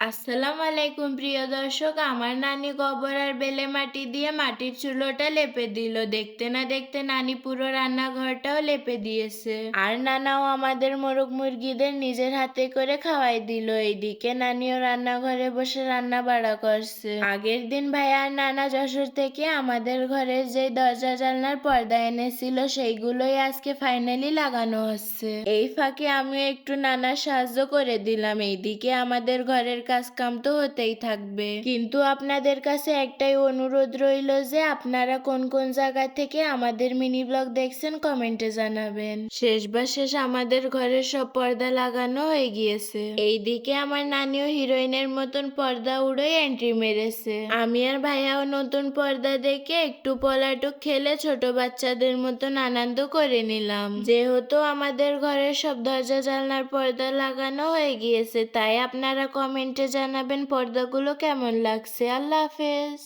আসসালামু আলাইকুম, প্রিয় দর্শক। আমার নানি গোবর আর বেলে মাটি দিয়ে মাটির চুলোটা লেপে দিল। দেখতে না দেখতে নানি পুরো রান্নাঘরটাও লেপে দিয়েছে। আর নানাও আমাদের মোরগ মুরগিদের নিজের হাতে করে খাওয়াই দিল। এইদিকে নানিও রান্নাঘরে বসে রান্না বাড়া করছে। আগের দিন ভাই আর নানা যশোর থেকে আমাদের ঘরের যে দরজা জানলার পর্দা এনেছিল, সেইগুলোই আজকে ফাইনালি লাগানো হচ্ছে। এই ফাঁকে আমিও একটু নানা সাহায্য করে দিলাম। এইদিকে আমাদের ঘরের কাজ কাম তো হতেই থাকবে। কিন্তু আপনাদের কাছে একটাই অনুরোধ রইল যে আপনারা কোন কোন জায়গা থেকে আমাদের মিনি ব্লগ দেখছেন কমেন্টে জানাবেন। শেষ বা শেষ আমাদের ঘরের সব পর্দা লাগানো হয়ে গিয়েছে। এইদিকে আমার নানিও হিরোইনের মতন পর্দা উড়োই এন্ট্রি মেরেছে। আমি আর ভাইয়াও নতুন পর্দা দেখে একটু পলাটুক খেলে ছোট বাচ্চাদের মতন আনন্দ করে নিলাম। যেহেতু আমাদের ঘরের সব দরজা জানলার পর্দা লাগানো হয়ে গিয়েছে, তাই আপনারা কমেন্টে জানাবেন পর্দাগুলো কেমন লাগছে। আল্লাহ হাফেজ।